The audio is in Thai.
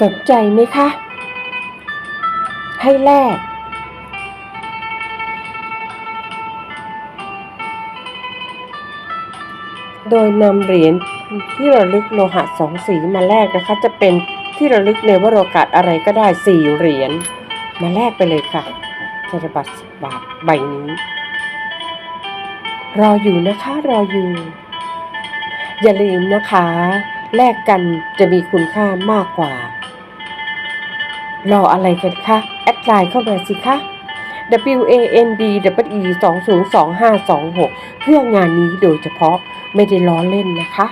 สนใจไหมคะ ให้แลกโดยนำเหรียญที่ระลึกโลหะสองสีมาแลกนะคะ จะเป็นที่ระลึกในวโรกาสอะไรก็ได้สี่เหรียญมาแลกไปเลยค่ะธนบัตรสิบบาทใบนี้ รออยู่นะคะรออยู่ อย่าลืมนะคะ แลกกันจะมีคุณค่ามากกว่า รออะไรกันคะ แอดไลน์เข้ามาสิคะ W A N D W E 2 0 2 5 2 6 เพื่องานนี้โดยเฉพาะไม่ได้ล้อเล่นนะคะ